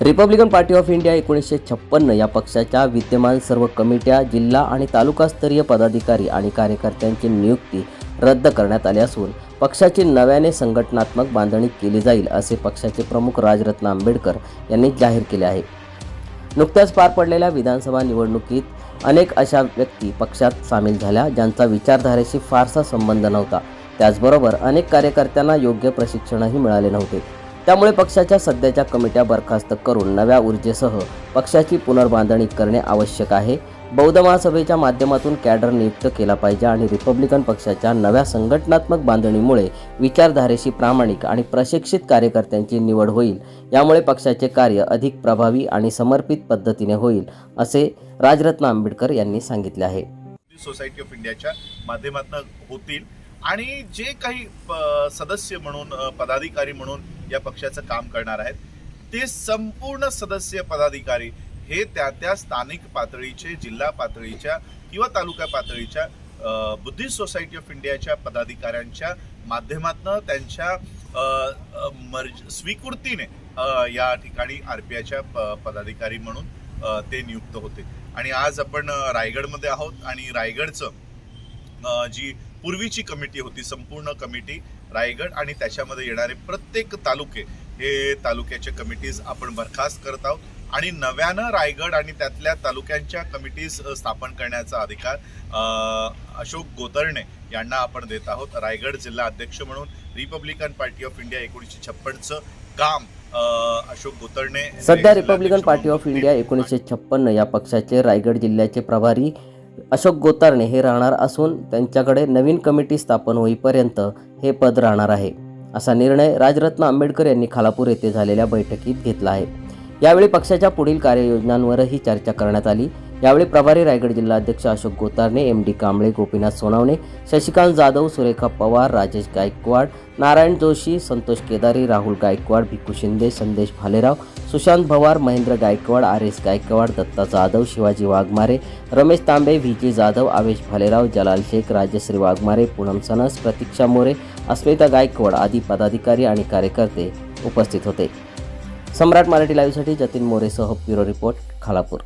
Republican party of India एकोणीसशे छप्पन्न या पक्षाच्या विद्यमान सर्व कमिट्या जिल्हा आणि तालुकास्तरीय पदाधिकारी आणि कार्यकर्त्यांची नियुक्ती रद्द करण्यात आली असून पक्षाची नव्याने संघटनात्मक बांधणी केली जाईल असे पक्षाचे प्रमुख राजरत्न आंबेडकर यांनी जाहीर केले आहे. नुकत्याच पार पडलेल्या विधानसभा निवडणुकीत अनेक अशा व्यक्ती पक्षात सामील झाल्या ज्यांचा विचारधारेशी फारसा संबंध नव्हता. त्याचबरोबर अनेक कार्यकर्त्यांना योग्य प्रशिक्षणही मिळाले नव्हते. त्यामुळे पक्षाच्या सध्याच्या कमिट्या बरखास्त करून नव्या ऊर्जेसह पक्षाची पुनर्बांधणी करणे आवश्यक आहे. बौद्ध महासभेच्या माध्यमातून कॅडर नियुक्त केला पाहिजे आणि रिपब्लिकन पक्षाच्या नव्या संघटनात्मक बांधणीमुळे विचारधारेशी प्रामाणिक आणि प्रशिक्षित कार्यकर्त्यांची निवड होईल. यामुळे पक्षाचे कार्य अधिक प्रभावी आणि समर्पित पद्धतीने होईल असे राजरत्न आंबेडकर यांनी सांगितले आहे. सोसायटी ऑफ इंडियाच्या माध्यमातून होतील आणि जे काही सदस्य म्हणून पदाधिकारी म्हणून या पक्षाचं काम करणार आहेत. ते संपूर्ण सदस्य पदाधिकारी हे त्या त्या स्थानिक पातळीचे जिल्हा पातळीच्या किंवा तालुका पातळीच्या बुद्धिस्ट सोसायटी ऑफ इंडियाच्या पदाधिकाऱ्यांच्या माध्यमातून त्यांच्या मर्ज स्वीकृतीने या ठिकाणी आर पी आयच्या पदाधिकारी म्हणून ते नियुक्त होते. आणि आज आपण रायगडमध्ये आहोत आणि रायगडचं जी पूर्वीची कमिटी होती संपूर्ण कमिटी रायगड आणि त्याच्यामध्ये येणारे प्रत्येक तालुके हे तालुक्याचे कमिटीज आपण बरखास्त करत आहोत. आणि नव्यानं रायगड आणि त्यातल्या तालुक्यांच्या कमिटीज स्थापन करण्याचा अधिकार अशोक गोतर्णे यांना आपण देत आहोत. रायगड जिल्हा अध्यक्ष म्हणून रिपब्लिकन पार्टी ऑफ इंडिया एकोणीसशे छप्पनचं काम अशोक गोतर्णे सध्या रिपब्लिकन पार्टी ऑफ इंडिया एकोणीसशे छप्पन्न या पक्षाचे रायगड जिल्ह्याचे प्रभारी अशोक गोतारणे हे राहणार असून त्यांच्याकडे नवीन कमिटी स्थापन होईपर्यंत हे पद राहणार आहे. असा निर्णय राजरत्न आंबेडकर यांनी खालापूर येथे झालेल्या बैठकीत घेतला आहे. यावेळी पक्षाच्या पुढील कार्ययोजनांवरही चर्चा करण्यात आली. यावेळी प्रभारी रायगड जिल्हाध्यक्ष Ashok Gotarne M D Kamble Gopinath Sonawane Shashikant Jadhav Surekha Pawar Rajesh Gaikwad Narayan Joshi Santosh Kedari Rahul Gaikwad Bhikkhu Shinde Sandesh Bhalerao Sushant Bhawar Mahendra Gaikwad R S Gaikwad Datta Jadhav Shivaji Waghmare Ramesh Tambe V G Jadhav Avesh Bhalerao Jalal Shaikh Rajashri Waghmare Poonam Sanas Pratiksha More Asmita Gaikwad आदी पदाधिकारी आणि कार्यकर्ते उपस्थित होते. सम्राट मराठी लाईव्हसाठी जतीन मोरेसह bureau report Khalapur.